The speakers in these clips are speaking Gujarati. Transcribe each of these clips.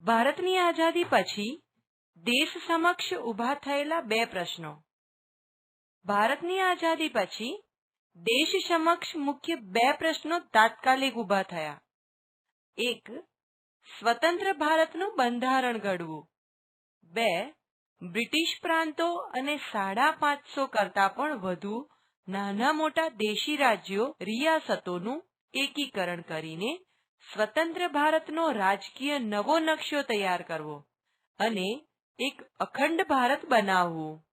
ભારતની આઝાદી પછી દેશ સમક્ષ ઊભા થયેલા બે પ્રશ્નો. ભારતની આઝાદી પછી દેશ સમક્ષ મુખ્ય બે પ્રશ્નો તાત્કાલિક ઊભા થયા. એક, સ્વતંત્ર ભારતનું બંધારણ ઘડવું. બે, બ્રિટિશ પ્રાંતો અને સાડા પાંચસો કરતા પણ વધુ નાના મોટા દેશી રાજ્યો રિયાસતોનું એકીકરણ કરીને સ્વતંત્ર ભારતનો રાજકીય નવો નકશો તૈયાર કરવો અને એક અખંડ ભારત બનાવવું.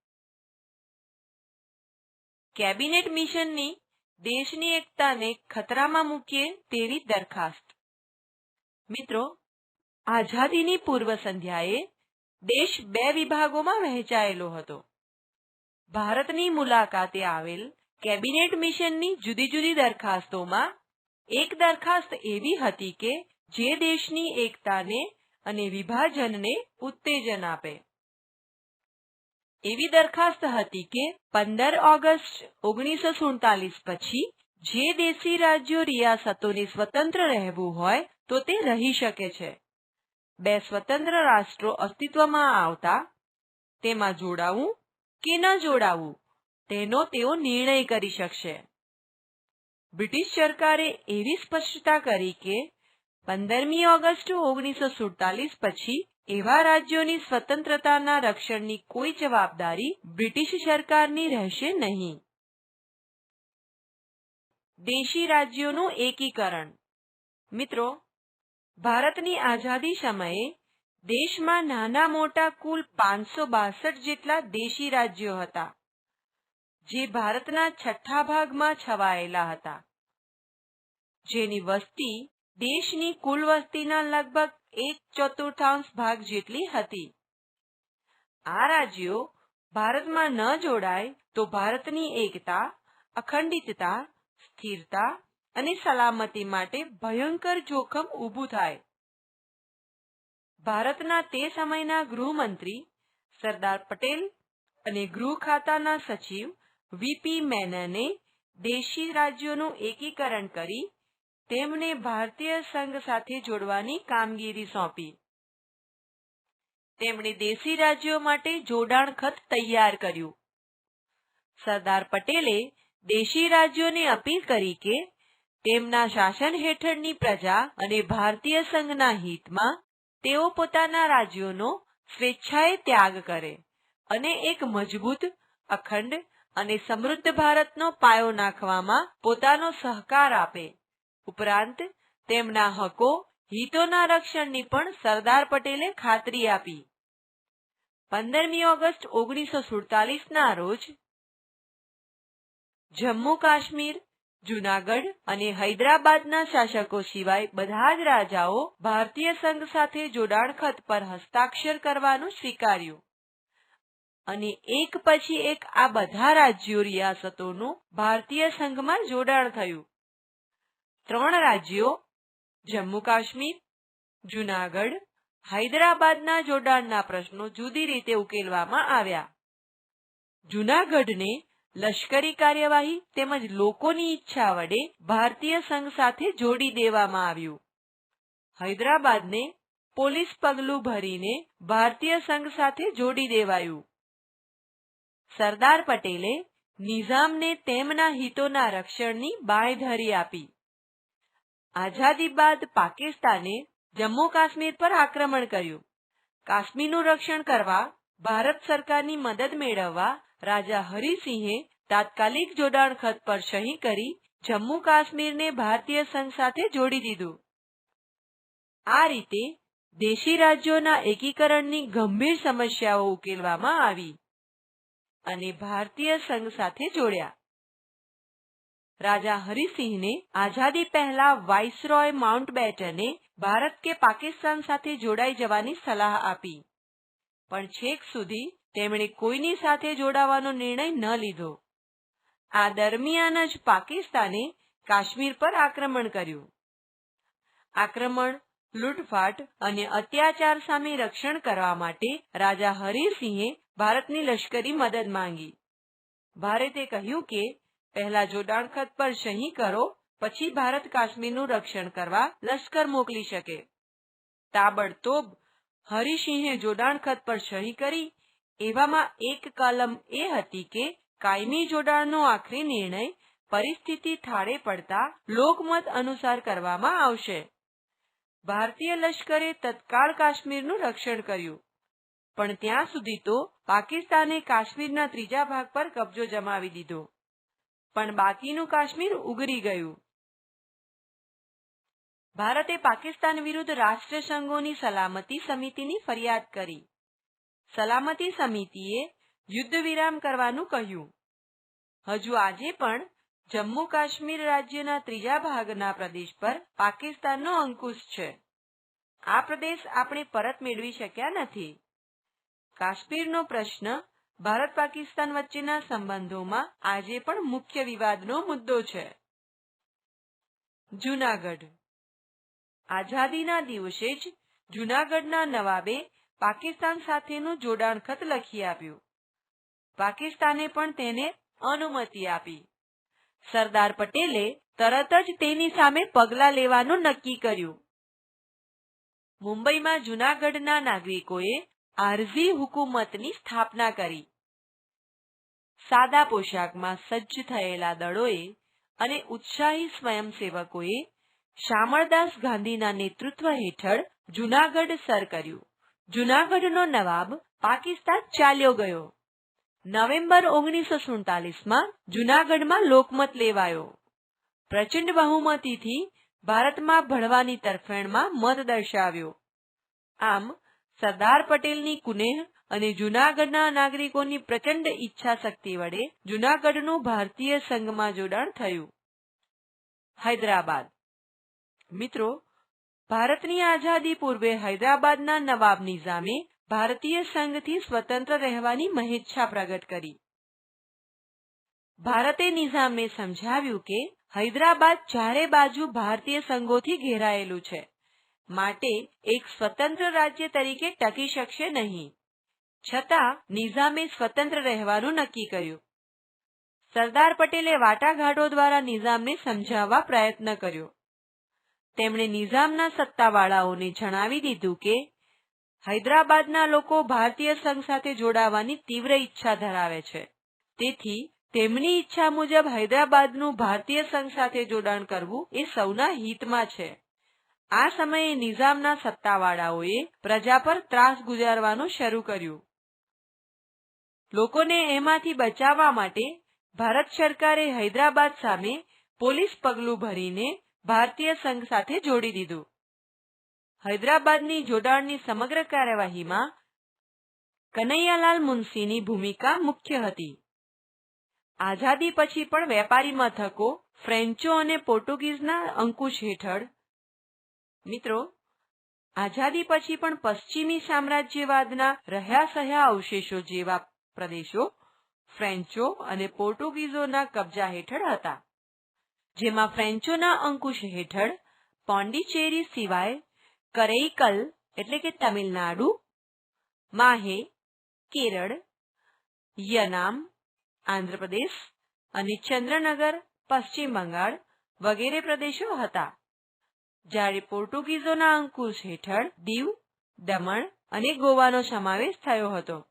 કેબિનેટ મિશનની દેશની એકતાને ખતરામાં મૂકીએ તેવી દરખાસ્ત. મિત્રો, આઝાદીની પૂર્વ સંધ્યાએ દેશ બે વિભાગોમાં વહેંચાયેલો હતો. ભારતની મુલાકાતે આવેલ કેબિનેટ મિશનની જુદી જુદી દરખાસ્તોમાં એક દરખાસ્ત એવી હતી કે જે દેશની એકતાને અને વિભાજનને ઉત્તેજન આપે. એવી દરખાસ્ત હતી કે પંદર ઓગસ્ટ ઓગણીસો સુડતાલીસ પછી જે દેશી રાજ્યો રિયાસતોને સ્વતંત્ર રહેવું હોય તો તે રહી શકે છે. બે સ્વતંત્ર રાષ્ટ્રો અસ્તિત્વમાં આવતા, તેમાં જોડાવું કે ન જોડાવું, તેનો તેઓ નિર્ણય કરી શકશે. બ્રિટિશ સરકારે એવી સ્પષ્ટતા કરી કે પંદરમી ઓગસ્ટ ઓગણીસો સુડતાલીસ પછી એવા રાજ્યોની સ્વતંત્રતાના રક્ષણની કોઈ જવાબદારી બ્રિટિશ સરકારની રહેશે નહીં. દેશી રાજ્યોનું એકીકરણ. મિત્રો, ભારતની આઝાદી સમયે દેશમાં નાના મોટા કુલ પાંચસો બાસઠ જેટલા દેશી રાજ્યો હતા. જે ભારતના છઠ્ઠા ભાગમાં છવાયેલા હતા. જેની વસ્તી દેશની કુલ વસ્તીના લગભગ એક ચતુર્થાંશ ભાગ જેટલી હતી. આ રાજ્યો ભારતમાં ન જોડાય તો ભારતની એકતા, અખંડિતતા, સ્થિરતા અને સલામતી માટે ભયંકર જોખમ ઊભું થાય. ભારતના તે સમયના ગૃહમંત્રી સરદાર પટેલ અને ગૃહ ખાતાના સચિવ વીપી મેનને દેશી રાજ્યોનું એકીકરણ કરી તેમને ભારતીય સંઘ સાથે જોડવાની કામગીરી સોંપી. તેમણે દેશી રાજ્યો માટે જોડાણ ખત તૈયાર કર્યું. સરદાર પટેલે દેશી રાજ્યોને અપીલ કરી કે તેમના શાસન હેઠળની પ્રજા અને ભારતીય સંઘના હિતમાં તેઓ પોતાના રાજ્યોનો સ્વેચ્છાએ ત્યાગ કરે અને એક મજબૂત, અખંડ અને સમૃદ્ધ ભારતનો પાયો નાખવામાં પોતાનો સહકાર આપે. ઉપરાંત, તેમના હકો, હિતોના રક્ષણની પણ સરદાર પટેલે ખાતરી આપી. પંદરમી ઓગસ્ટ ઓગણીસો સુડતાલીસના રોજ જમ્મુ કાશ્મીર, જુનાગઢ અને હૈદરાબાદના શાસકો સિવાય બધા જ રાજાઓ ભારતીય સંઘ સાથે જોડાણ ખત પર હસ્તાક્ષર કરવાનું સ્વીકાર્યું. અને એક પછી એક આ બધા રાજ્યો રિયાસતોનું ભારતીય સંઘમાં જોડાણ થયું. ત્રણ રાજ્યો જમ્મુ કાશ્મીર જુનાગઢ, હૈદરાબાદના જોડાણના પ્રશ્નો જુદી રીતે ઉકેલવામાં આવ્યા. જુનાગઢને લશ્કરી કાર્યવાહી તેમજ લોકોની ઈચ્છા વડે ભારતીય સંઘ સાથે જોડી દેવામાં આવ્યું. હૈદરાબાદને પોલીસ પગલું ભરીને ભારતીય સંઘ સાથે જોડી દેવાયું. સરદાર પટેલે નિઝામને તેમના હિતોના રક્ષણની બાંયધરી આપી. આઝાદી બાદ પાકિસ્તાને જમ્મુ કાશ્મીર પર આક્રમણ કર્યું. કાશ્મીરનું રક્ષણ કરવા ભારત સરકારની મદદ મેળવવા રાજા હરિસિંહે તાત્કાલિક જોડાણ ખત પર સહી કરી જમ્મુ કાશ્મીરને ભારતીય સંઘ સાથે જોડી દીધું. આ રીતે દેશી રાજ્યોના એકીકરણની ગંભીર સમસ્યાઓ ઉકેલવામાં આવી. અને ભારતીય સંઘ સાથે જોડ્યા. રાજા હરિસિંહને આઝાદી પહેલા વાઇસરોય માઉન્ટબેટને ભારત કે પાકિસ્તાન સાથે જોડાઈ જવાની સલાહ આપી. પણ છેક સુધી તેમણે કોઈની સાથે જોડાવાનો નિર્ણય ન લીધો. આ દરમિયાન જ પાકિસ્તાને કાશ્મીર પર આક્રમણ કર્યું. આક્રમણ, લૂંટફાટ અને અત્યાચાર સામે રક્ષણ કરવા માટે રાજા હરિસિંહે ભારતની લશ્કરી મદદ માંગી. ભારતે કહ્યું કે, પહેલા જોડાણ ખત પર સહી કરો, પછી ભારત કાશ્મીરનું રક્ષણ કરવા લશ્કર મોકલી શકે. તાબડતોબ હરિસિંહે જોડાણ ખત પર સહી કરી. એવામાં એક કલમ એ હતી કે, કાયમી જોડાણનો આખરી નિર્ણય પરિસ્થિતિ થાળે પડતા લોકમત અનુસાર કરવામાં આવશે. ભારતીય લશ્કરે તત્કાળ કાશ્મીરનું રક્ષણ કર્યું. પણ ત્યાં સુધી તો પાકિસ્તાને કાશ્મીરના ત્રીજા ભાગ પર કબજો જમાવી દીધો. પણ બાકીનું કાશ્મીર ઉગરી ગયું. ભારતે પાકિસ્તાન વિરુદ્ધ રાષ્ટ્રસંઘોની સલામતી સમિતિની ફરિયાદ કરી. સલામતી સમિતિએ યુદ્ધ વિરામ કરવાનું કહ્યું. હજુ આજે પણ જમ્મુ કાશ્મીર રાજ્યના ત્રીજા ભાગના પ્રદેશ પર પાકિસ્તાનનો અંકુશ છે. આ પ્રદેશ આપણે પરત મેળવી શક્યા નથી. કાશ્મીરનો પ્રશ્ન ભારત પાકિસ્તાન વચ્ચેના સંબંધોમાં આજે પણ મુખ્ય વિવાદનો મુદ્દો છે. જૂનાગઢ. આઝાદીના દિવસે જ જૂનાગઢના નવાબે પાકિસ્તાન સાથેનું જોડાણ ખત લખી આપ્યું. પાકિસ્તાને પણ તેને અનુમતિ આપી. સરદાર પટેલે તરત જ તેની સામે પગલાં લેવાનું નક્કી કર્યું. મુંબઈમાં જૂનાગઢના નાગરિકોએ આરઝી હુકુમતની સ્થાપના કરી. સાદા પોશાકમાં સજ્જ થયેલા દળોએ અને ઉત્સાહી સ્વયંસેવકોએ શામળદાસ ગાંધીના નેતૃત્વ હેઠળ જુનાગઢ સર કર્યું. જુનાગઢનો નવાબ પાકિસ્તાન ચાલ્યો ગયો. નવેમ્બર ઓગણીસો સુડતાલીસમાં જુનાગઢમાં લોકમત લેવાયો. પ્રચંડ બહુમતીથી ભારતમાં ભળવાની તરફેણમાં મત દર્શાવ્યો. આમ સરદાર પટેલની કુનેહ અને જૂનાગઢના નાગરિકોની પ્રચંડ ઈચ્છા શક્તિ વડે જૂનાગઢનું ભારતીય સંઘમાં જોડાણ થયું. હૈદરાબાદ. મિત્રો, ભારતની આઝાદી પૂર્વે હૈદરાબાદના નવાબ નિઝામે ભારતીય સંઘથી સ્વતંત્ર રહેવાની મહેચ્છા પ્રગટ કરી. ભારતે નિઝામને સમજાવ્યું કે હૈદરાબાદ ચારે બાજુ ભારતીય સંઘોથી ઘેરાયેલું છે. માટે એક સ્વતંત્ર રાજ્ય તરીકે ટકી શકશે નહીં. છતાં, નિઝામે સ્વતંત્ર રહેવાનું નક્કી કર્યું. સરદાર પટેલે વાટાઘાટો દ્વારા નિઝામને સમજાવવા પ્રયત્ન કર્યો. તેમણે નિઝામના સત્તાવાળાઓને જણાવી દીધું કે, હૈદરાબાદના લોકો ભારતીય સંઘ સાથે જોડાવાની તીવ્ર ઈચ્છા ધરાવે છે. તેથી, તેમની ઈચ્છા મુજબ હૈદરાબાદનું ભારતીય સંઘ સાથે જોડાણ કરવું એ સૌના હિતમાં છે. આ સમયે નિઝામના સત્તાવાળાઓએ પ્રજા પર ત્રાસ ગુજારવાનું શરૂ કર્યું. લોકોને એમાંથી બચાવવા માટે ભારત સરકારે હૈદરાબાદ સામે પોલીસ પગલું ભરીને ભારતીય સંઘ સાથે જોડી દીધું. હૈદરાબાદની જોડાણની સમગ્ર કાર્યવાહીમાં કનૈયાલાલ મુનશીની ભૂમિકા મુખ્ય હતી. આઝાદી પછી પણ વેપારી મથકો, ફ્રેન્ચો અને પોર્ટુગીઝના અંકુશ હેઠળ મિત્રો, આઝાદી પછી પણ પશ્ચિમી સામ્રાજ્યવાદના રહ્યા સહ્યા અવશેષો જેવા પ્રદેશો, ફ્રેન્ચો અને પોર્ટુગીઝોના કબજા હેઠળ હતા, જેમાં ફ્રેન્ચોના અંકુશ હેઠળ પોંડિચેરી સિવાય કરૈકલ એટલે કે તમિલનાડુ, માહે, કેરળ, યનામ, આંધ્રપ્રદેશ અને ચંદ્રનગર, પશ્ચિમ બંગાળ વગેરે પ્રદેશો હતા. જ્યારે પોર્ટુગીઝોના અંકુશ હેઠળ દીવ, દમણ અને ગોવાનો સમાવેશ થયો હતો.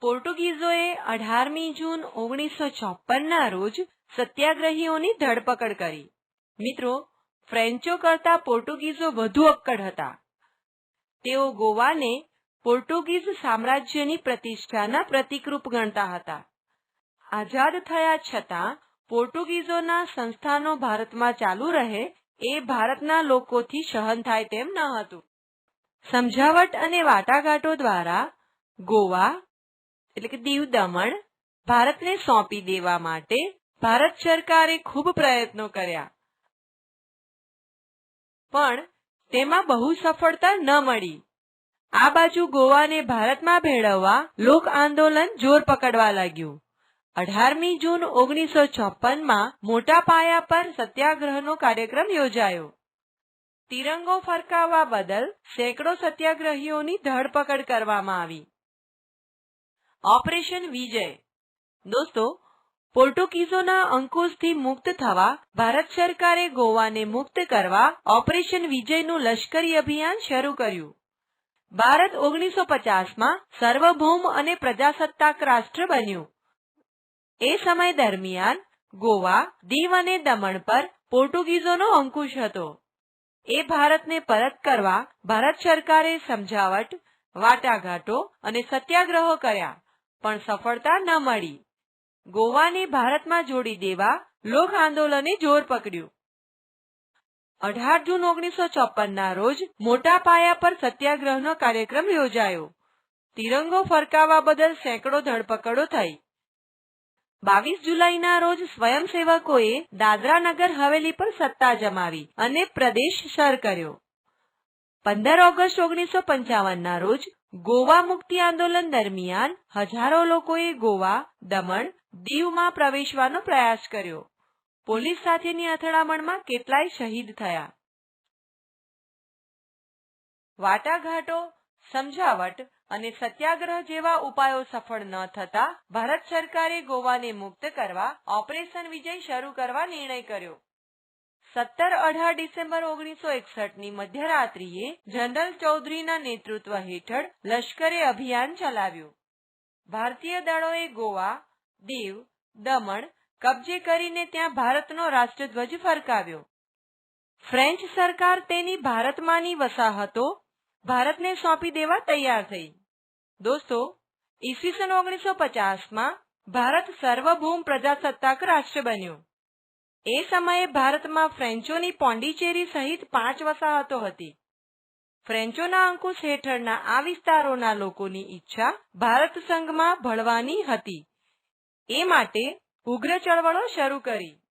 પોર્ટુગીઝોએ અઢારમી જૂન ઓગણીસો ચોપનના રોજ સત્યાગ્રહીઓની ધરપકડ કરી. મિત્રો, ફ્રેન્ચો કરતા પોર્ટુગીઝો વધુ અક્કડ હતા. તેઓ ગોવાને પોર્ટુગીઝ સામ્રાજ્યની પ્રતિષ્ઠાના પ્રતિકરૂપ ગણતા હતા. આઝાદ થયા છતાં પોર્ટુગીઝોના સંસ્થાનો ભારતમાં ચાલુ રહે એ ભારતના લોકોથી સહન થાય તેમ ન હતું. સમજાવટ અને વાટાઘાટો દ્વારા ગોવા, એટલે કે દીવ દમણ, ભારતને સોંપી દેવા માટે ભારત સરકારે ખૂબ પ્રયત્નો કર્યા. પણ તેમાં બહુ સફળતા ન મળી. આ બાજુ ગોવાને ભારતમાં ભેળવવા લોક આંદોલન જોર પકડવા લાગ્યું. અઢારમી જૂન ઓગણીસો ચોપનમાં મોટા પાયા પર સત્યાગ્રહનો કાર્યક્રમ યોજાયો. તિરંગો ફરકાવવા બદલ સેંકડો સત્યાગ્રહીઓની ધરપકડ કરવામાં આવી. ઓપરેશન વિજય. દોસ્તો, પોર્ટુગીઝોના અંકુશથી મુક્ત થવા, ભારત સરકારે ગોવાને મુક્ત કરવા ઓપરેશન વિજયનું લશ્કરી અભિયાન શરૂ કર્યું. ભારત ઓગણીસો પચાસમાં સાર્વભૌમ અને પ્રજાસત્તાક રાષ્ટ્ર બન્યું. એ સમય દરમિયાન ગોવા દીવ અને દમણ પર પોર્ટુગીઝોનો અંકુશ હતો. એ ભારતને પરત કરવા ભારત સરકારે સમજાવટ, વાટાઘાટો અને સત્યાગ્રહો કર્યા, પણ સફળતા ન મળી. ગોવાને ભારતમાં જોડી દેવા લોક આંદોલને જોર પકડ્યું. અઢાર જૂન ઓગણીસો ચોપનના રોજ મોટા પાયા પર સત્યાગ્રહનો કાર્યક્રમ યોજાયો. તિરંગો ફરકાવવા બદલ સેંકડો ધરપકડો થઈ. બાવીસ જુલાઈના રોજ સ્વયંસેવકોએ દાદરા નગર હવેલી પર સત્તા જમાવી અને પ્રદેશ સર કર્યો. પંદર ઓગસ્ટ ઓગણીસો પંચાવનના રોજ ગોવા મુક્તિ આંદોલન દરમિયાન હજારો લોકોએ ગોવા, દમણ, દીવમાં પ્રવેશવાનો પ્રયાસ કર્યો. પોલીસ સાથેની અથડામણમાં કેટલાય શહીદ થયા. વાટાઘાટો, સમજાવટ અને સત્યાગ્રહ જેવા ઉપાયો સફળ ન થતા, ભારત સરકારે ગોવાને મુક્ત કરવા ઓપરેશન વિજય શરૂ કરવા નિર્ણય કર્યો. સત્તર અઢાર ડિસેમ્બર ઓગણીસો એકસઠની મધ્યરાત્રિએ જનરલ ચૌધરીના નેતૃત્વ હેઠળ લશ્કરે અભિયાન ચલાવ્યું. ભારતીય દળોએ ગોવા, દીવ, દમણ કબજે કરીને ત્યાં ભારતનો રાષ્ટ્રધ્વજ ફરકાવ્યો. ફ્રેન્ચ સરકાર તેની ભારતમાંની વસાહતો ભારતને સોંપી દેવા તૈયાર થઈ. દોસ્તો, ઈસવીસન ઓગણીસો પચાસમાં ભારત સાર્વભૌમ પ્રજાસત્તાક રાષ્ટ્ર બન્યું. એ સમયે ભારતમાં ફ્રેન્ચોની પોન્ડિચેરી સહિત પાંચ વસાહતો હતી. ફ્રેન્ચોના અંકુશ હેઠળના આ વિસ્તારોના લોકોની ઈચ્છા ભારત સંઘમાં ભળવાની હતી. એ માટે ઉગ્ર ચળવળો શરૂ કરી.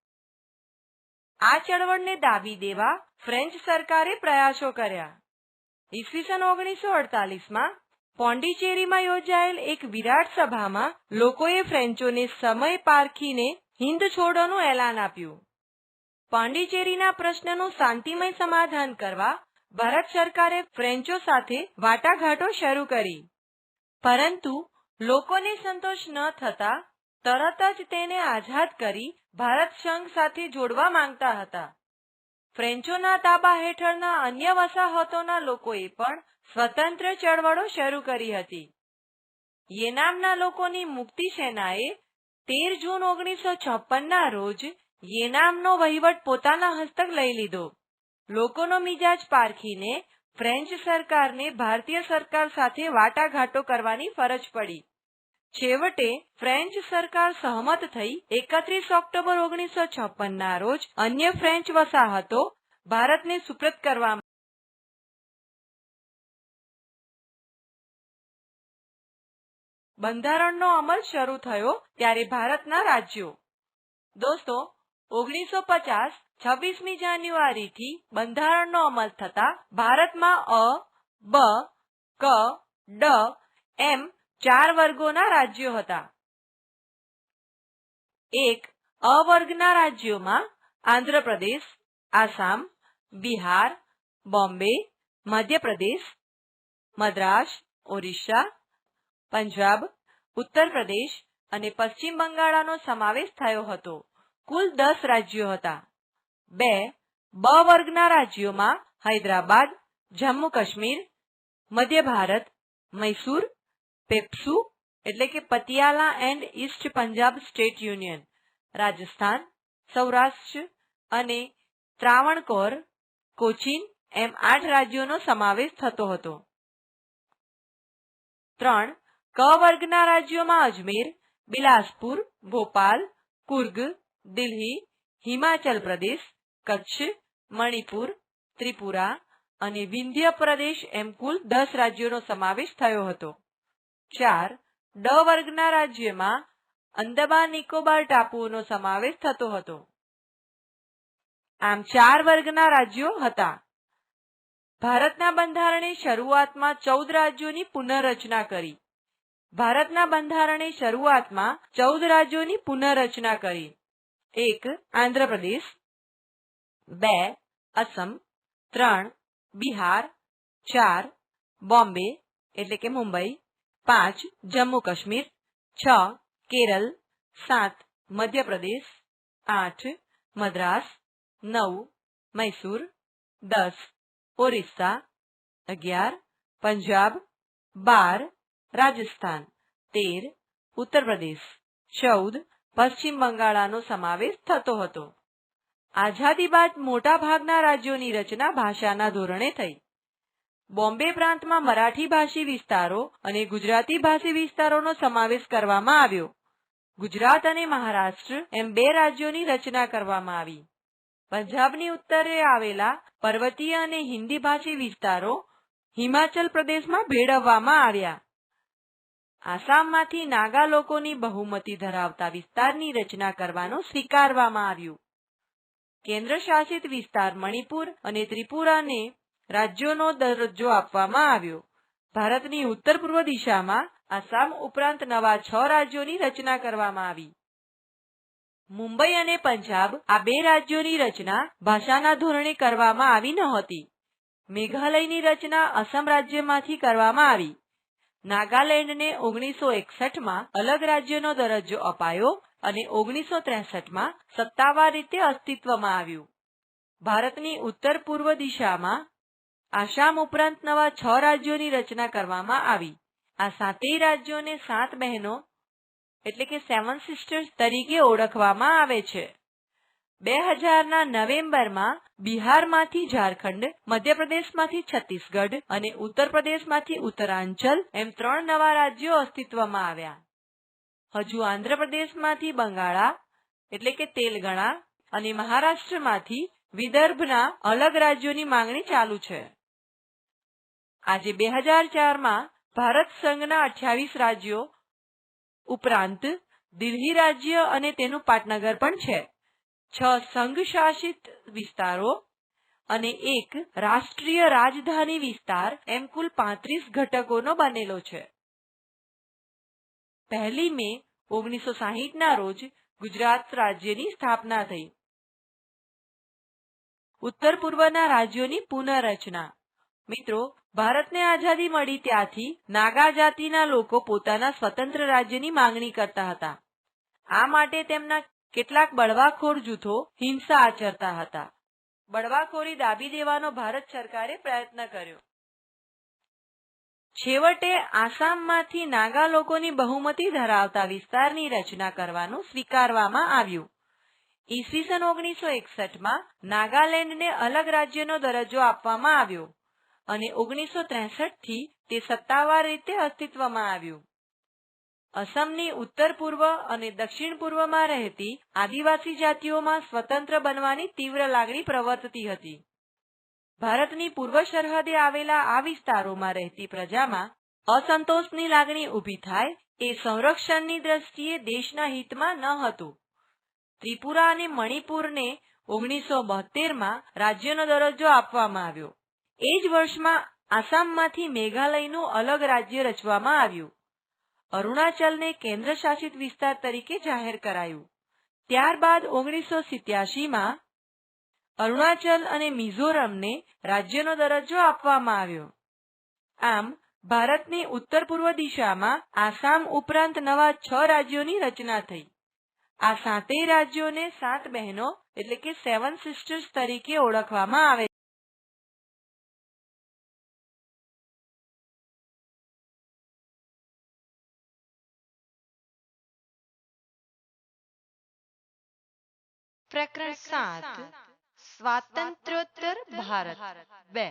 આ ચળવળને દાબી દેવા ફ્રેન્ચ સરકારે પ્રયાસો કર્યા. ઈસવીસન ઓગણીસો અડતાલીસમાં પોંડિચેરીમાં યોજાયેલ એક વિરાટ સભામાં લોકોએ ફ્રેન્ચોને સમય પારખીને હિંદ છોડોનું એલાન આપ્યું. પોંડિચેરીના પ્રશ્નનું શાંતિમય સમાધાન કરવા ભારત સરકારે ફ્રેન્ચો સાથે વાટાઘાટો શરૂ કરી. પરંતુ લોકોને સંતોષ ન થતા તરત જ તેને આઝાદ કરી ભારત સંઘ સાથે જોડવા માંગતા હતા. ફ્રેન્ચોના તાબા હેઠળના અન્ય વસાહતોના લોકોએ પણ સ્વતંત્ર ચળવળો શરૂ કરી હતી. યેનામના લોકોની મુક્તિ સેનાએ તેર જૂન ઓગણીસો છપ્પનના રોજ યેનામનો વહીવટ પોતાના હસ્તક લઈ લીધો. લોકોનો મિજાજ પારખીને ફ્રેન્ચ સરકારને ભારતીય સરકાર સાથે વાટાઘાટો કરવાની ફરજ પડી. છેવટે ફ્રેન્ચ સરકાર સહમત થઈ એકત્રીસ ઓક્ટોબર ઓગણીસો છપ્પનના રોજ અન્ય ફ્રેન્ચ વસાહતો ભારતને સુપ્રત કરવા બંધારણનો અમલ શરૂ થયો ત્યારે ભારતના રાજ્યો. દોસ્તો ઓગણીસો પચાસ છવ્વીસમી જાન્યુઆરીથી બંધારણનો અમલ થતા ભારતમાં અ, બ, ક, ડ, એમ ચાર વર્ગોના રાજ્યો હતા. એક, અ વર્ગના રાજ્યોમાં આંધ્રપ્રદેશ, આસામ, બિહાર, બોમ્બે, મધ્યપ્રદેશ, મદ્રાસ, ઓરિસ્સા પંજાબ, ઉત્તર પ્રદેશ અને પશ્ચિમ બંગાળનો સમાવેશ થયો હતો. કુલ દસ રાજ્યો હતા. બે, બ વર્ગના રાજ્યોમાં હૈદરાબાદ, જમ્મુ કાશ્મીર, મધ્ય ભારત, મૈસૂર, પેપ્સુ એટલે કે Patiala and East Punjab state union, Rajasthan, Saurashtra અને ત્રાવણકોર, કોચીન એમ આઠ રાજ્યોનો સમાવેશ થતો હતો. ત્રણ ક વર્ગના રાજ્યોમાં અજમેર, બિલાસપુર, ભોપાલ, કુર્ગ, દિલ્હી, હિમાચલ પ્રદેશ, કચ્છ, મણિપુર, ત્રિપુરા અને વિંધ્ય પ્રદેશ એમ કુલ દસ રાજ્યોનો સમાવેશ થયો હતો. ચાર, ડ વર્ગના રાજ્યમાં અંદમાન નિકોબાર ટાપુઓનો સમાવેશ થતો હતો. આમ ચાર વર્ગના રાજ્યો હતા. ભારતના બંધારણે શરૂઆતમાં ચૌદ રાજ્યોની પુનઃરચના કરી. ભારતના બંધારણે શરૂઆતમાં ચૌદ રાજ્યોની પુનઃરચના કરી. એક, આંધ્રપ્રદેશ. બે, અસમ. ત્રણ, બિહાર. ચાર, બોમ્બે, એટલે કે મુંબઈ. પાંચ જમ્મુ કાશ્મીર છ, કેરળ. સાત, મધ્યપ્રદેશ. આઠ, મદ્રાસ. નવ, મૈસૂર. દસ, ઓરિસ્સા. અગિયાર, પંજાબ. બાર રાજસ્થાન, તેર, ઉત્તર પ્રદેશ, ચૌદ, પશ્ચિમ બંગાળાનો સમાવેશ થતો હતો. આઝાદી બાદ મોટા ભાગના રાજ્યોની રચના ભાષાના ધોરણે થઈ. બોમ્બે પ્રાંતમાં મરાઠી ભાષી વિસ્તારો અને ગુજરાતી ભાષી વિસ્તારોનો સમાવેશ કરવામાં આવ્યો. ગુજરાત અને મહારાષ્ટ્ર એમ બે રાજ્યોની રચના કરવામાં આવી. પંજાબની ઉત્તરે આવેલા પર્વતીય અને હિન્દી ભાષી વિસ્તારો હિમાચલ પ્રદેશમાં ભેળવવામાં આવ્યા. આસામમાંથી નાગા લોકોની બહુમતી ધરાવતા વિસ્તારની રચના કરવાનું સ્વીકારવામાં આવ્યું. કેન્દ્ર શાસિત વિસ્તાર મણિપુર અને ત્રિપુરાને રાજ્યોનો દરજ્જો આપવામાં આવ્યો. ભારતની ઉત્તર પૂર્વ દિશામાં આસામ ઉપરાંત નવા છ રાજ્યોની રચના કરવામાં આવી. મુંબઈ અને પંજાબ આ બે રાજ્યોની રચના ભાષાના ધોરણે કરવામાં આવી નહોતી મેઘાલયની રચના અસમ રાજ્યમાંથી કરવામાં આવી. નાગાલેન્ડને ઓગણીસો એકસઠમાં અલગ રાજ્યનો દરજ્જો અપાયો અને ઓગણીસો ત્રેસઠમાં સત્તાવાર રીતે અસ્તિત્વમાં આવ્યું. ભારતની ઉત્તર પૂર્વ દિશામાં આસામ ઉપરાંત નવા છ રાજ્યોની રચના કરવામાં આવી. આ સાતેય રાજ્યોને સાત બહેનો એટલે કે સેવન સિસ્ટર્સ તરીકે ઓળખવામાં આવે છે. બે હજારના નવેમ્બરમાં બિહારમાંથી ઝારખંડ, મધ્યપ્રદેશમાંથી છત્તીસગઢ અને ઉત્તર પ્રદેશમાંથી ઉત્તરાંચલ એમ ત્રણ નવા રાજ્યો અસ્તિત્વમાં આવ્યા. હજુ આંધ્રપ્રદેશમાંથી બંગાળા, એટલે કે તેલગણા અને મહારાષ્ટ્રમાંથી વિદર્ભના અલગ રાજ્યોની માંગણી ચાલુ છે. આજે બે હજાર ચારમાં ભારત સંઘના અઠ્યાવીસ રાજ્યો ઉપરાંત દિલ્હી રાજ્ય અને તેનું પાટનગર પણ છે. છ સંઘ શાસિત વિસ્તારો અને એક રાષ્ટ્રીય રાજધાની વિસ્તાર એમ કુલ પાંત્રીસ ઘટકોનો બનેલો છે. પહેલી મે ઓગણીસો સાહીઠના રોજ ગુજરાત રાજ્યની સ્થાપના થઈ. ઉત્તર પૂર્વના રાજ્યોની પુનઃરચના. મિત્રો, ભારતને આઝાદી મળી ત્યાંથી નાગા જાતિના લોકો પોતાના સ્વતંત્ર રાજ્યની માંગણી કરતા હતા. આ માટે તેમના કેટલાક બળવાખોર જૂથો હિંસા આચરતા હતા. બળવાખોરી દાબી દેવાનો ભારત સરકારે પ્રયત્ન કર્યો. છેવટે આસામમાંથી નાગા લોકોની બહુમતી ધરાવતા વિસ્તારની રચના કરવાનું સ્વીકારવામાં આવ્યું. ઈસવીસન ઓગણીસો એકસઠમાં નાગાલેન્ડને અલગ રાજ્યનો દરજ્જો આપવામાં આવ્યો અને ઓગણીસો ત્રેસઠથી તે સત્તાવાર રીતે અસ્તિત્વમાં આવ્યું. અસમની ઉત્તર પૂર્વ અને દક્ષિણ પૂર્વમાં રહેતી આદિવાસી જાતિઓમાં સ્વતંત્ર બનવાની તીવ્ર લાગણી પ્રવર્તતી હતી. ભારતની પૂર્વ સરહદે આવેલા આ વિસ્તારોમાં રહેતી પ્રજામાં અસંતોષની લાગણી ઊભી થાય એ સંરક્ષણની દ્રષ્ટિએ દેશના હિતમાં ન હતું. ત્રિપુરા અને મણિપુરને ઓગણીસો બોતેરમાં રાજ્યનો દરજ્જો આપવામાં આવ્યો. એ જ વર્ષમાં આસામમાંથી મેઘાલયનું અલગ રાજ્ય રચવામાં આવ્યું. અરુણાચલને કેન્દ્ર શાસિત વિસ્તાર તરીકે જાહેર કરાયું. ત્યારબાદ ઓગણીસો સિત્યાસીમાં અરુણાચલ અને મિઝોરમને રાજ્યનો દરજ્જો આપવામાં આવ્યો. આમ, ભારતની ઉત્તર પૂર્વ દિશામાં આસામ ઉપરાંત નવા છ રાજ્યોની રચના થઈ. આ સાતેય રાજ્યોને સાત બહેનો એટલે કે સેવન સિસ્ટર્સ તરીકે ઓળખવામાં આવે પ્રકરણ સાત સ્વાતંત્ર્યોત્તર ભારત બે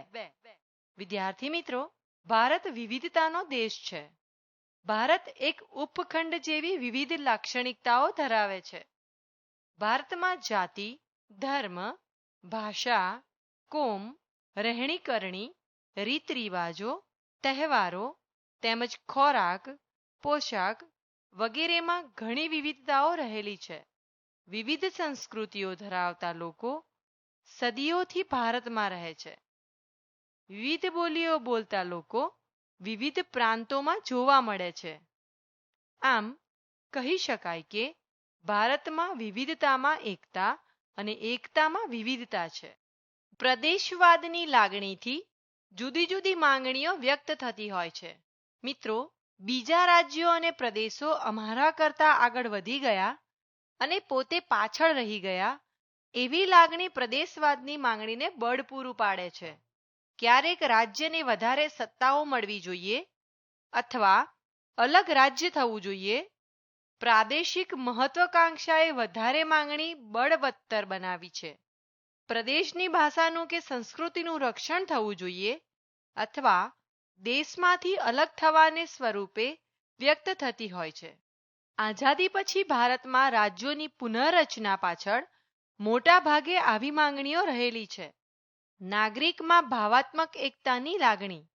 વિદ્યાર્થી મિત્રો ભારત વિવિધતાનો દેશ છે. ભારત એક ઉપખંડ જેવી વિવિધ લાક્ષણિકતાઓ ધરાવે છે. ભારતમાં જાતિ, ધર્મ, ભાષા, કોમ રહેણી કરણી રીત રિવાજો તહેવારો, તેમજ ખોરાક, પોશાક વગેરેમાં ઘણી વિવિધતાઓ રહેલી છે. વિવિધ સંસ્કૃતિઓ ધરાવતા લોકો સદીઓથી ભારતમાં રહે છે. વિવિધ બોલીઓ બોલતા લોકો વિવિધ પ્રાંતોમાં જોવા મળે છે. આમ, કહી શકાય કે ભારતમાં વિવિધતામાં એકતા અને એકતામાં વિવિધતા છે. પ્રદેશવાદની લાગણીથી જુદી જુદી માંગણીઓ વ્યક્ત થતી હોય છે. મિત્રો, બીજા રાજ્યો અને પ્રદેશો અમારા કરતા આગળ વધી ગયા અને પોતે પાછળ રહી ગયા, એવી લાગણી પ્રદેશવાદની માંગણીને બળ પૂરું પાડે છે. ક્યારેક રાજ્યને વધારે સત્તાઓ મળવી જોઈએ અથવા અલગ રાજ્ય થવું જોઈએ, પ્રાદેશિક મહત્વકાંક્ષાએ વધારે માંગણી બળવત્તર બનાવી છે. પ્રદેશની ભાષાનું કે સંસ્કૃતિનું રક્ષણ થવું જોઈએ અથવા દેશમાંથી અલગ થવાને સ્વરૂપે વ્યક્ત થતી હોય છે. આઝાદી પછી ભારતમાં રાજ્યોની પુનઃરચના પાછળ મોટા ભાગે આવી માંગણીઓ રહેલી છે. નાગરિકમાં ભાવાત્મક એકતાની લાગણી.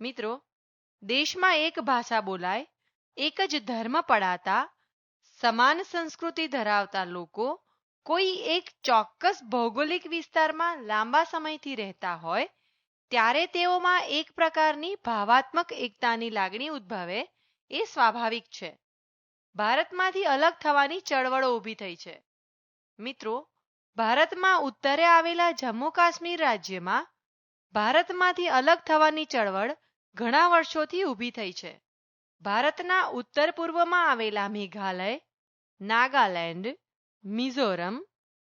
મિત્રો, દેશમાં એક ભાષા બોલાય, એક જ ધર્મ પડાતા, સમાન સંસ્કૃતિ ધરાવતા લોકો કોઈ એક ચોક્કસ ભૌગોલિક વિસ્તારમાં લાંબા સમયથી રહેતા હોય, ત્યારે તેઓમાં એક પ્રકારની ભાવાત્મક એકતાની લાગણી ઉદ્ભવે એ સ્વાભાવિક છે. ભારતમાંથી અલગ થવાની ચળવળો ઊભી થઈ છે. મિત્રો, ભારતમાં ઉત્તરે આવેલા જમ્મુ કાશ્મીર રાજ્યમાં ભારતમાંથી અલગ થવાની ચળવળ ઘણા વર્ષોથી ઊભી થઈ છે. ભારતના ઉત્તર પૂર્વમાં આવેલા મેઘાલય, નાગાલેન્ડ, મિઝોરમ,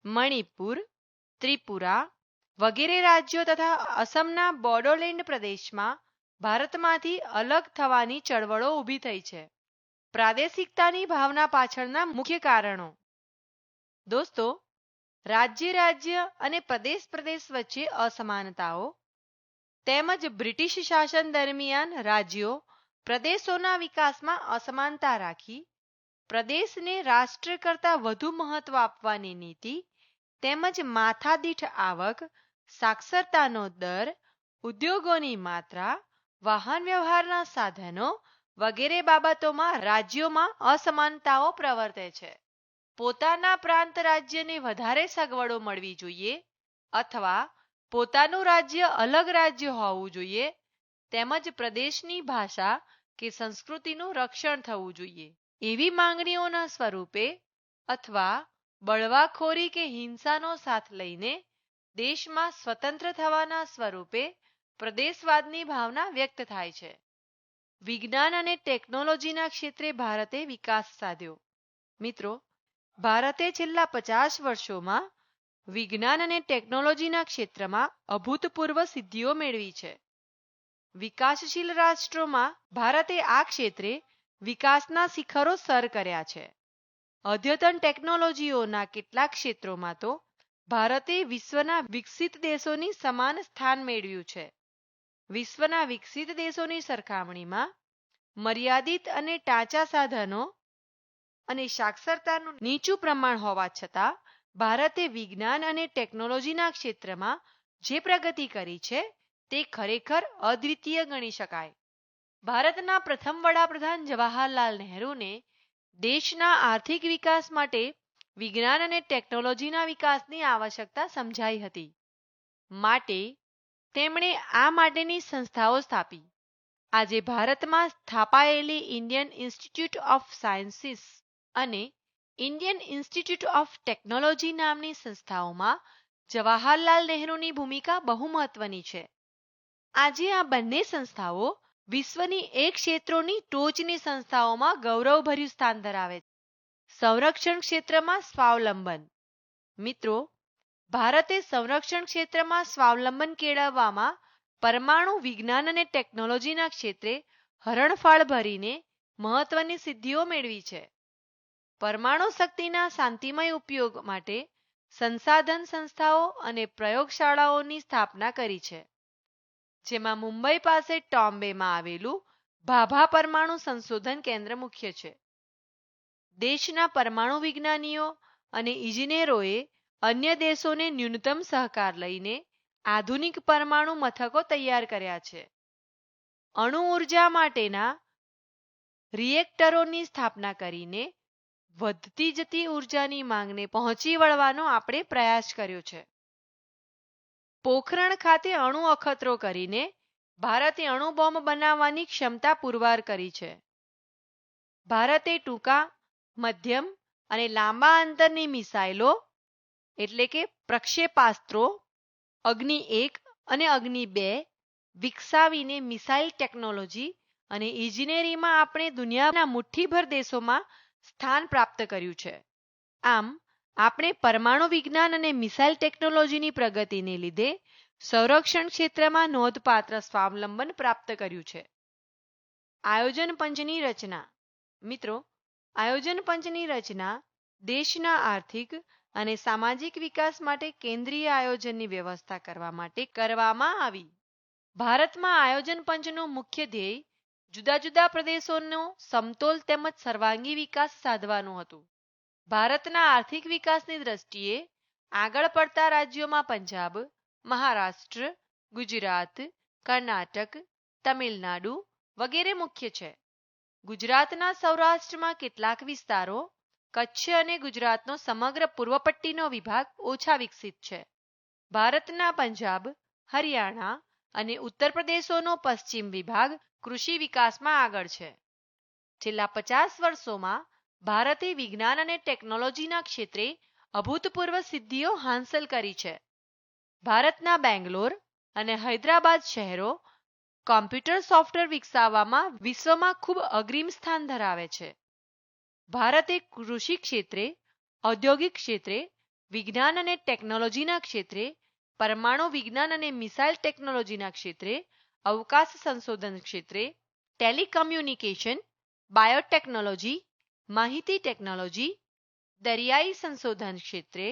મણિપુર, ત્રિપુરા વગેરે રાજ્યો તથા અસમના બોડોલેન્ડ પ્રદેશમાં ભારતમાંથી અલગ થવાની ચળવળો ઊભી થઈ છે. પ્રાદેશિકતાની ભાવના પાછળના મુખ્ય કારણો. દોસ્તો, રાજ્ય રાજ્ય અને પ્રદેશ પ્રદેશ વચ્ચે અસમાનતાઓ, તેમજ બ્રિટિશ શાસન દરમિયાન રાજ્યો પ્રદેશોના વિકાસમાં અસમાનતા રાખી, પ્રદેશને રાષ્ટ્ર કરતાં વધુ મહત્વ આપવાની નીતિ, તેમજ માથાદીઠ આવક, સાક્ષરતાનો દર, ઉદ્યોગોની માત્રા, વાહન વ્યવહારના સાધનો વગેરે બાબતોમાં રાજ્યોમાં અસમાનતાઓ પ્રવર્તે છે. પોતાના પ્રાંત રાજ્યને વધારે સગવડો મળવી જોઈએ અથવા પોતાનું રાજ્ય અલગ રાજ્ય હોવું જોઈએ તેમજ પ્રદેશની ભાષા કે સંસ્કૃતિનું રક્ષણ થવું જોઈએ. એવી માંગણીઓના સ્વરૂપે અથવા બળવાખોરી કે હિંસાનો સાથ લઈને દેશમાં સ્વતંત્ર થવાના સ્વરૂપે પ્રદેશવાદની ભાવના વ્યક્ત થાય છે. વિજ્ઞાન અને ટેકનોલોજીના ક્ષેત્રે ભારતે વિકાસ સાધ્યો. મિત્રો, ભારતે છેલ્લા પચાસ વર્ષોમાં વિજ્ઞાન અને ટેકનોલોજીના ક્ષેત્રમાં અભૂતપૂર્વ સિદ્ધિઓ મેળવી છે. વિકાસશીલ રાષ્ટ્રોમાં ભારતે આ ક્ષેત્રે વિકાસના શિખરો સર કર્યા છે. અદ્યતન ટેકનોલોજીઓના કેટલાક ક્ષેત્રોમાં તો ભારતે વિશ્વના વિકસિત દેશોની સમાન સ્થાન મેળવ્યું છે. વિશ્વના વિકસિત દેશોની સરખામણીમાં મર્યાદિત અને ટાંચા સાધનો અને સાક્ષરતાનું નીચું પ્રમાણ હોવા છતાં ભારતે વિજ્ઞાન અને ટેકનોલોજીના ક્ષેત્રમાં જે પ્રગતિ કરી છે તે ખરેખર અદ્વિતીય ગણી શકાય. ભારતના પ્રથમ વડાપ્રધાન જવાહરલાલ નહેરુને દેશના આર્થિક વિકાસ માટે વિજ્ઞાન અને ટેકનોલોજીના વિકાસની આવશ્યકતા સમજાઈ હતી. માટે તેમણે આ માટેની સંસ્થાઓ સ્થાપી. આજે ભારતમાં સ્થાપાયેલી ઇન્ડિયન ઇન્સ્ટિટ્યૂટ ઓફ સાયન્સીસ અને ઇન્ડિયન ઇન્સ્ટિટ્યૂટ ઓફ ટેકનોલોજી નામની સંસ્થાઓમાં જવાહરલાલ નહેરુની ભૂમિકા બહુ મહત્વની છે. આજે આ બંને સંસ્થાઓ વિશ્વની એક ક્ષેત્રોની ટોચની સંસ્થાઓમાં ગૌરવભર્યું સ્થાન ધરાવે છે. સંરક્ષણ ક્ષેત્રમાં સ્વાવલંબન. મિત્રો ભારતે સંરક્ષણ ક્ષેત્રમાં સ્વાવલંબન કેળવવામાં પરમાણુ વિજ્ઞાન અને ટેકનોલોજીના ક્ષેત્રે હરણફાળ ભરીને મહત્વની સિદ્ધિઓ મેળવી છે. પરમાણુ શક્તિના શાંતિમય ઉપયોગ માટે સંસાધન સંસ્થાઓ અને પ્રયોગશાળાઓની સ્થાપના કરી છે. જેમાં મુંબઈ પાસે ટોમ્બેમાં આવેલું ભાભા પરમાણુ સંશોધન કેન્દ્ર મુખ્ય છે. દેશના પરમાણુ વિજ્ઞાનીઓ અને ઇજનેરોએ અન્ય દેશોને ન્યૂનતમ સહકાર લઈને આધુનિક પરમાણુ મથકો તૈયાર કર્યા છે. અણુ ઊર્જા માટેના રિએક્ટરોની સ્થાપના કરીને વધતી જતી ઉર્જાની માંગને પહોંચી વળવાનો આપણે પ્રયાસ કર્યો છે. પોખરણ ખાતે અણુ અખતરો કરીને ભારતે અણુ બોમ્બ બનાવવાની ક્ષમતા પુરવાર કરી છે. ભારતે ટૂંકા, મધ્યમ અને લાંબા અંતરની મિસાઇલો એટલે કે પ્રક્ષેપાસ્ત્રો, અગ્નિ એક અને અગ્નિ બે, વિકસાવીને મિસાઇલ ટેકનોલોજી અને ઇજનેરીમાં આપણે દુનિયાના મુઠ્ઠીભર દેશોમાં સ્થાન પ્રાપ્ત કર્યું છે. આમ, આપણે પરમાણુ વિજ્ઞાન અને મિસાઇલ ટેકનોલોજીની પ્રગતિને લીધે સંરક્ષણ ક્ષેત્રમાં નોંધપાત્ર સ્વાવલંબન પ્રાપ્ત કર્યું છે. આયોજન પંચની રચના. મિત્રો, આયોજન પંચની રચના દેશના આર્થિક અને સામાજિક વિકાસ માટે કેન્દ્રીય આયોજનની વ્યવસ્થા કરવા માટે કરવામાં આવી. ભારતમાં આયોજન પંચનો મુખ્ય ધ્યેય જુદા જુદા પ્રદેશોનો સમતોલ તેમજ સર્વાંગી વિકાસ સાધવાનું હતું. ભારતના આર્થિક વિકાસની દ્રષ્ટિએ આગળ પડતા રાજ્યોમાં પંજાબ, મહારાષ્ટ્ર, ગુજરાત, કર્ણાટક, તમિલનાડુ વગેરે મુખ્ય છે. ગુજરાતના સૌરાષ્ટ્રમાં કેટલાક વિસ્તારો કચ્છ અને ગુજરાતનો સમગ્ર પૂર્વ પટ્ટીનો વિભાગ ઓછા વિકસિત છે. ભારતના પંજાબ, હરિયાણા અને ઉત્તર પ્રદેશોનો પશ્ચિમ વિભાગ કૃષિ વિકાસમાં આગળ છે. છેલ્લા પચાસ વર્ષોમાં ભારતે વિજ્ઞાન અને ટેકનોલોજીના ક્ષેત્રે અભૂતપૂર્વ સિદ્ધિઓ હાંસલ કરી છે. ભારતના બેંગ્લોર અને હૈદરાબાદ શહેરો કોમ્પ્યુટર સોફ્ટવેર વિકસાવવામાં વિશ્વમાં ખૂબ અગ્રીમ સ્થાન ધરાવે છે. ભારતે કૃષિ ક્ષેત્રે, ઔદ્યોગિક ક્ષેત્રે, વિજ્ઞાન અને ટેકનોલોજીના ક્ષેત્રે, પરમાણુ વિજ્ઞાન અને મિસાઇલ ટેકનોલોજીના ક્ષેત્રે, અવકાશ સંશોધન ક્ષેત્રે, ટેલિકમ્યુનિકેશન, બાયોટેકનોલોજી, માહિતી ટેકનોલોજી, દરિયાઈ સંશોધન ક્ષેત્રે,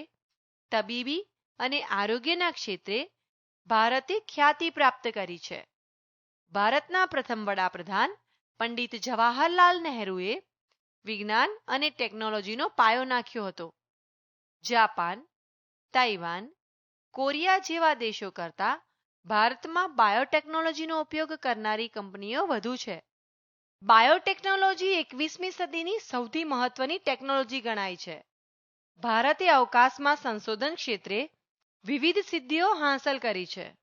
તબીબી અને આરોગ્યના ક્ષેત્રે ભારતે ખ્યાતિ પ્રાપ્ત કરી છે. ભારતના પ્રથમ વડાપ્રધાન પંડિત જવાહરલાલ નહેરુએ વિજ્ઞાન અને ટેકનોલોજીનો પાયો નાખ્યો હતો. જાપાન, તાઇવાન, કોરિયા જેવા દેશો કરતાં ભારતમાં બાયોટેકનોલોજીનો ઉપયોગ કરનારી કંપનીઓ વધુ છે. બાયોટેકનોલોજી એકવીસમી સદીની સૌથી મહત્વની ટેકનોલોજી ગણાય છે. ભારતે અવકાશમાં સંશોધન ક્ષેત્રે વિવિધ સિદ્ધિઓ હાંસલ કરી છે.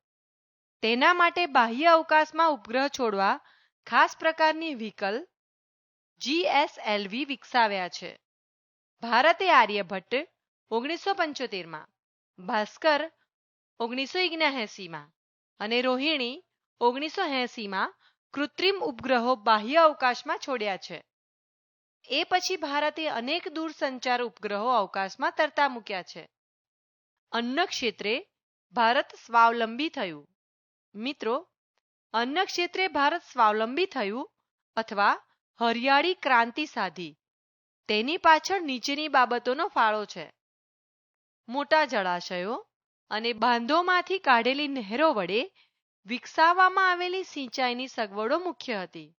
તેના માટે બાહ્ય અવકાશમાં ઉપગ્રહ છોડવા ખાસ પ્રકારની વ્હીકલ જીએસએલવી વિકસાવ્યા છે. ભારતે આર્યભટ્ટ ઓગણીસો પંચોતેરમાં ભાસ્કર ઓગણીસો ઓગણએંસીમાં અને રોહિણી ઓગણીસો એંસીમાં કૃત્રિમ ઉપગ્રહો બાહ્ય અવકાશમાં છોડ્યા છે. એ પછી ભારતે અનેક દૂરસંચાર ઉપગ્રહો અવકાશમાં તરતા મૂક્યા છે. અન્ન ક્ષેત્રે ભારત સ્વાવલંબી થયું. મિત્રો, અન્ન ક્ષેત્રે ભારત સ્વાવલંબી થયું અથવા હરિયાળી ક્રાંતિ સાધી. તેની પાછળ નીચેની બાબતોનો ફાળો છે. મોટા જળાશયો અને બાંધોમાંથી કાઢેલી નહેરો વડે વિકસાવવામાં આવેલી સિંચાઈની સગવડો મુખ્ય હતી.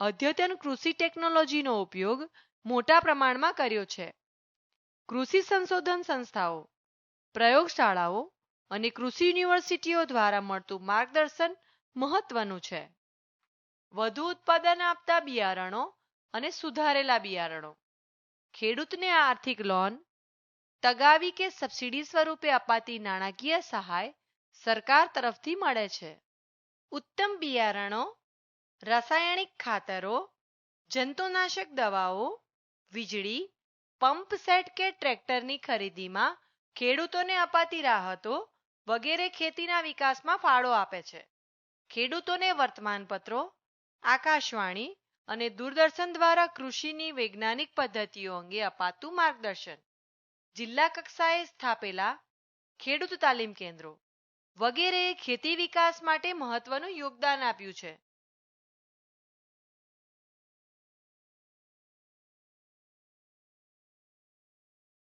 અદ્યતન કૃષિ ટેકનોલોજીનો ઉપયોગ મોટા પ્રમાણમાં કર્યો છે. કૃષિ સંશોધન સંસ્થાઓ, પ્રયોગશાળાઓ અને કૃષિ યુનિવર્સિટીઓ દ્વારા મળતું માર્ગદર્શન મહત્વનું છે. વધુ ઉત્પાદન આપતા બિયારણો અને સુધારેલા બિયારણો. ખેડૂતને આર્થિક લોન, તગાવી કે સબસિડી સ્વરૂપે અપાતી નાણાકીય સહાય સરકાર તરફથી મળે છે. ઉત્તમ બિયારણો, રાસાયણિક ખાતરો, જંતુનાશક દવાઓ, વીજળી, પંપ સેટ કે ટ્રેક્ટરની ખરીદીમાં ખેડૂતોને અપાતી રાહતો વગેરે ખેતીના વિકાસમાં ફાળો આપે છે. ખેડૂતોને વર્તમાનપત્રો આકાશવાણી અને દૂરદર્શન દ્વારા કૃષિની વૈજ્ઞાનિક પદ્ધતિઓ અંગે અપાતું માર્ગદર્શન. જિલ્લા કક્ષાએ સ્થાપેલા ખેડૂત તાલીમ કેન્દ્રો વગેરે ખેતી વિકાસ માટે મહત્વનું યોગદાન આપ્યું છે.